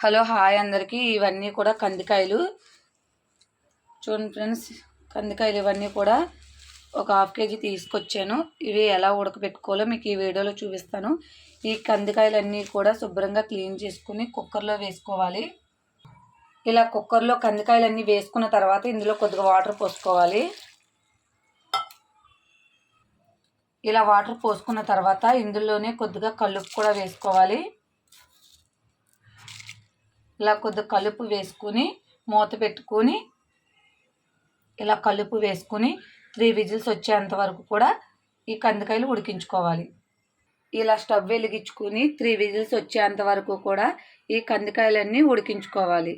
Hello hi అందరికీ ఇవన్నీ కూడా కందికాయలు. చూడండి ఫ్రెండ్స్ కందికాయలు ఇవన్నీ కూడా ఒక హాఫ్ కేజీ తీసుకొచ్చాను. ఇవి ఎలా ఉడకబెట్టుకోవాలో మీకు ఈ వీడియోలో చూపిస్తాను. ఈ కందికాయలన్నీ కూడా శుభ్రంగా క్లీన్ చేసుకుని కుక్కర్లో వేసుకోవాలి. ఇలా కుక్కర్లో కందికాయలన్నీ వేసుకున్న తర్వాత ఇందులో కొద్దిగా వాటర్ పోసుకోవాలి. ఇలా వాటర్ పోసుకున్న తర్వాత ఇందులోనే కొద్దిగా కలుపు కూడా వేసుకోవాలి. ఇలా కొద్దిగా కలుపు వేసుకుని మూత పెట్టుకొని ఇలా కలుపు వేసుకుని త్రీ విజిల్స్ వచ్చేంత వరకు కూడా ఈ కందికాయలు ఉడికించుకోవాలి. ఇలా స్టవ్ వెలిగించుకుని త్రీ విజిల్స్ వచ్చేంత వరకు కూడా ఈ కందికాయలన్నీ ఉడికించుకోవాలి.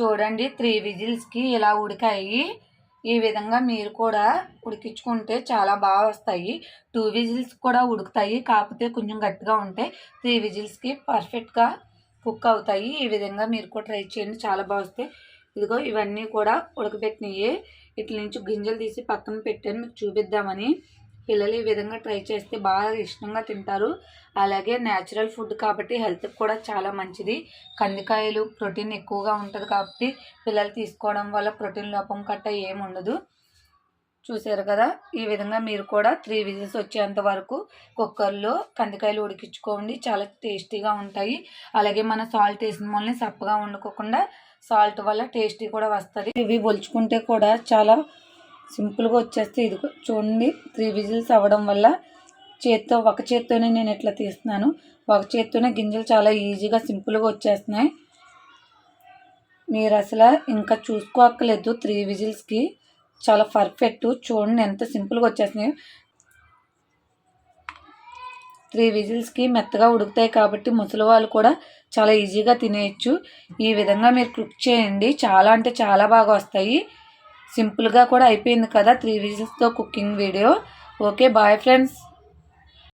చూడండి త్రీ విజిల్స్కి ఇలా ఉడికాయి. ఈ విధంగా మీరు కూడా ఉడికించుకుంటే చాలా బాగా వస్తాయి. టూ విజిల్స్ కూడా ఉడుకుతాయి కాకపోతే కొంచెం గట్టిగా ఉంటాయి త్రీ విజిల్స్కి పర్ఫెక్ట్గా కుక్ అవుతాయి. ఈ విధంగా మీరు కూడా ట్రై చేయండి చాలా బాగా వస్తాయి. ఇదిగో ఇవన్నీ కూడా ఉడకబెట్టినవి ఇట్ల నుంచి గింజలు తీసి పక్కన పెట్టాను మీకు చూపిద్దామని. పిల్లలు ఈ విధంగా ట్రై చేస్తే బాగా ఇష్టంగా తింటారు. అలాగే న్యాచురల్ ఫుడ్ కాబట్టి హెల్త్కి కూడా చాలా మంచిది. కందికాయలు ప్రోటీన్ ఎక్కువగా ఉంటుంది కాబట్టి పిల్లలు తీసుకోవడం వల్ల ప్రోటీన్ లోపం కట్ట ఏమి ఉండదు. చూసారు కదా? ఈ విధంగా మీరు కూడా త్రీ విజిల్స్ వచ్చేంత వరకు కుక్కర్లో కందికాయలు ఉడికించుకోండి. చాలా టేస్టీగా ఉంటాయి. అలాగే మన సాల్ట్ వేసిన వల్ల సప్పగా వండుకోకుండా సాల్ట్ వల్ల టేస్టీ కూడా వస్తుంది. ఇవి ఒలుచుకుంటే కూడా చాలా సింపుల్గా వచ్చేస్తే ఇది చూడండి త్రీ విజిల్స్ అవ్వడం వల్ల చేత్తో ఒక చేత్తోనే నేను ఇట్లా తీస్తున్నాను. ఒక చేత్తోనే గింజలు చాలా ఈజీగా సింపుల్గా వచ్చేస్తున్నాయి. మీరు అసలు ఇంకా చూసుకోక్కర్లేదు త్రీ విజిల్స్కి చాలా పర్ఫెక్ట్. చూడండి ఎంత సింపుల్గా వచ్చేస్తున్నాయి. త్రీ విజిల్స్కి మెత్తగా ఉడుకుతాయి కాబట్టి ముసలి వాళ్ళు కూడా చాలా ఈజీగా తినేయచ్చు. ఈ విధంగా మీరు కుక్ చేయండి. చాలా అంటే చాలా బాగా వస్తాయి. సింపుల్గా కూడా అయిపోయింది కదా three విజిల్స్తో cooking video. Okay bye friends.